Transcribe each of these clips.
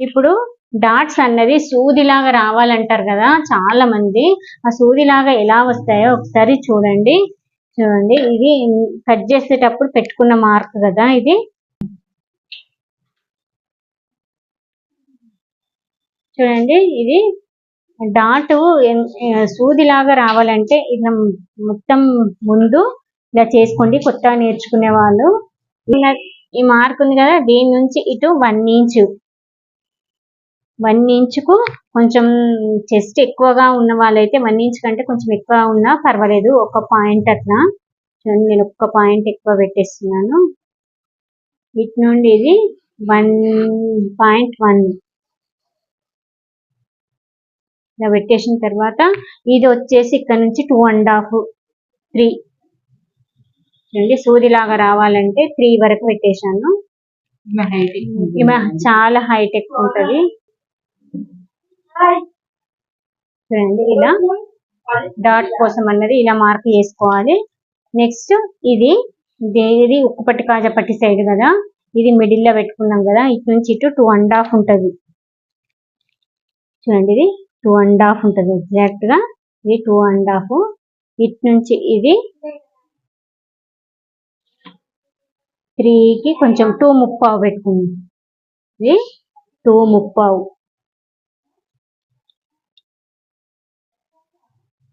ఇప్పుడు డాట్స్ అన్నది సూదిలాగా రావాలంటారు కదా చాలా మంది ఆ సూదిలాగా ఎలా వస్తాయో ఒకసారి చూడండి. చూడండి ఇది కట్ చేసేటప్పుడు పెట్టుకున్న మార్క్ కదా ఇది. చూడండి ఇది డాట్ సూదిలాగా రావాలంటే ఇలా మొత్తం ముందు ఇలా చేసుకోండి కొత్తగా నేర్చుకునే వాళ్ళు. ఈ మార్క్ ఉంది కదా దీని నుంచి ఇటు వన్ ఇంచు. వన్ ఇంచుకు కొంచెం చెస్ట్ ఎక్కువగా ఉన్న వాళ్ళైతే వన్ ఇంచ్ కంటే కొంచెం ఎక్కువ ఉన్నా పర్వాలేదు. ఒక పాయింట్ అట్లా. చూడండి నేను ఒక్క పాయింట్ ఎక్కువ పెట్టేస్తున్నాను. ఇటు నుండి ఇది వన్ పాయింట్ వన్ ఇలా పెట్టేసిన తర్వాత ఇది వచ్చేసి ఇక్కడ నుంచి టూ అండ్ హాఫ్ త్రీ చూడండి సూదిలాగా రావాలంటే త్రీ వరకు పెట్టేశాను. చాలా హైట్ ఎక్కువ ఉంటది. చూడండి ఇలా డాట్ కోసం అన్నది ఇలా మార్క్ చేసుకోవాలి. నెక్స్ట్ ఇది ఇది ఉక్కు పట్టి కాజా పట్టి సైడ్ కదా ఇది మిడిల్లో పెట్టుకున్నాం కదా ఇటు నుంచి ఇటు టూ అండ్ హాఫ్ ఉంటుంది. చూడండి ఇది టూ అండ్ హాఫ్ ఉంటుంది ఎగ్జాక్ట్గా ఇది టూ అండ్ హాఫ్ ఇటు నుంచి ఇది త్రీకి కొంచెం టూ ముప్పావు పెట్టుకుంది. ఇది టూ ముప్పావు.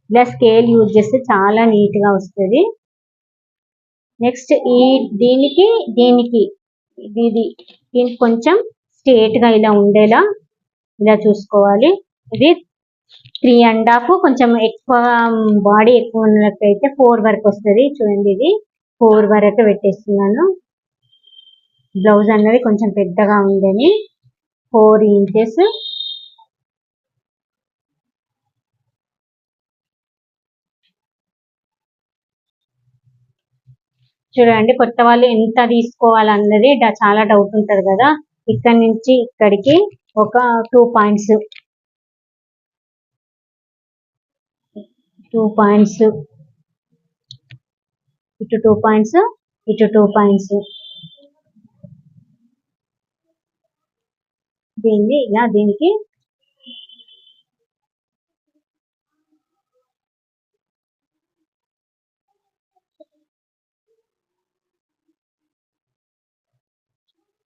ఇలా స్కేల్ యూజ్ చేస్తే చాలా నీట్గా వస్తుంది. నెక్స్ట్ ఈ దీనికి దీనికి ఇది దీనికి కొంచెం స్ట్రేట్గా ఇలా ఉండేలా ఇలా చూసుకోవాలి. ఇది త్రీ అండ్ హాఫ్ కొంచెం ఎక్కువ బాడీ ఎక్కువ ఉన్నట్లయితే ఫోర్ వరకు వస్తుంది. చూడండి ఇది ఫోర్ వరకు పెట్టేస్తున్నాను. బ్లౌజ్ అన్నది కొంచెం పెద్దగా ఉందని ఫోర్ ఇంచెస్ చూడండి కొత్త వాళ్ళు ఎంత తీసుకోవాలన్నది చాలా డౌట్ ఉంటుంది కదా. ఇక్కడ నుంచి ఇక్కడికి ఒక టూ పాయింట్స్ టూ పాయింట్స్ ఇటు టూ పాయింట్స్ ఇటు టూ పాయింట్స్ దీన్ని ఇలా దీనికి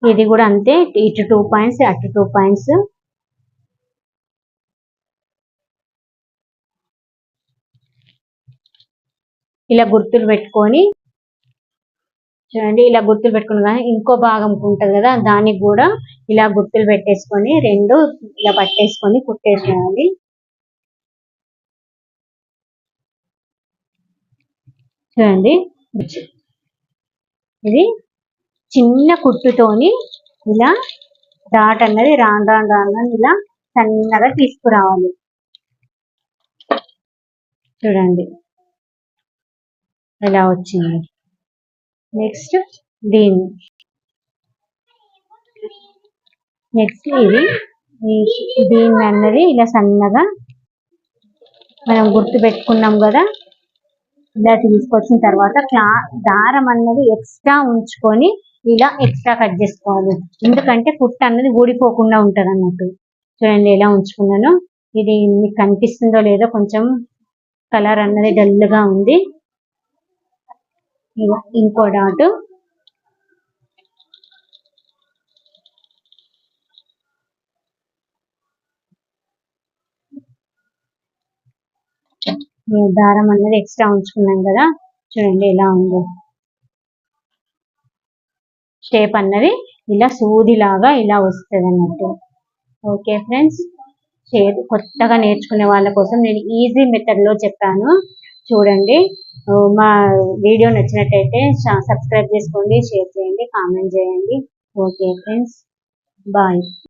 ఇది కూడా అంతే. ఇటు టూ పాయింట్స్ అటు టూ పాయింట్స్ ఇలా గుర్తులు పెట్టుకొని చూడండి ఇలా గుర్తులు పెట్టుకుని కానీ ఇంకో భాగం ఉంటుంది కదా దానికి కూడా ఇలా గుర్తులు పెట్టేసుకొని రెండు ఇలా పట్టేసుకొని కుట్టేసేయాలి. చూడండి. ఇది చిన్న కుట్టుతోని ఇలా డాట్ అన్నది రాను రాను రాను ఇలా సన్నగా తీసుకురావాలి. చూడండి. ఇలా వచ్చింది? నెక్స్ట్ దీన్ని నెక్స్ట్ ఇది దీన్ని అన్నది ఇలా సన్నగా మనం గుర్తు పెట్టుకున్నాం కదా? ఇలా తీసుకొచ్చిన తర్వాత క్లా దారం అన్నది ఎక్స్ట్రా ఉంచుకొని ఇలా ఎక్స్ట్రా కట్ చేసుకోవాలి. ఎందుకంటే పుట్ట అన్నది ఊడిపోకుండా ఉంటుంది అన్నట్టు చూడండి ఎలా ఉంచుకున్నాను. ఇది మీకు కనిపిస్తుందో లేదో కొంచెం కలర్ అన్నది డల్గా ఉంది. ఇంకో డాట్ దారం అన్నది ఎక్స్ట్రా ఉంచుకున్నాం కదా. చూడండి ఎలా ఉందో. షేప్ అన్నది ఇలా సూదిలాగా ఇలా వస్తుంది అన్నట్టు ఓకే ఫ్రెండ్స్ కొత్తగా నేర్చుకునే వాళ్ళ కోసం నేను ఈజీ మెథడ్లో చెప్పాను. చూడండి. మా వీడియో నచ్చినట్టయితే సబ్స్క్రైబ్ చేసుకోండి షేర్ చేయండి కామెంట్ చేయండి. Okay friends bye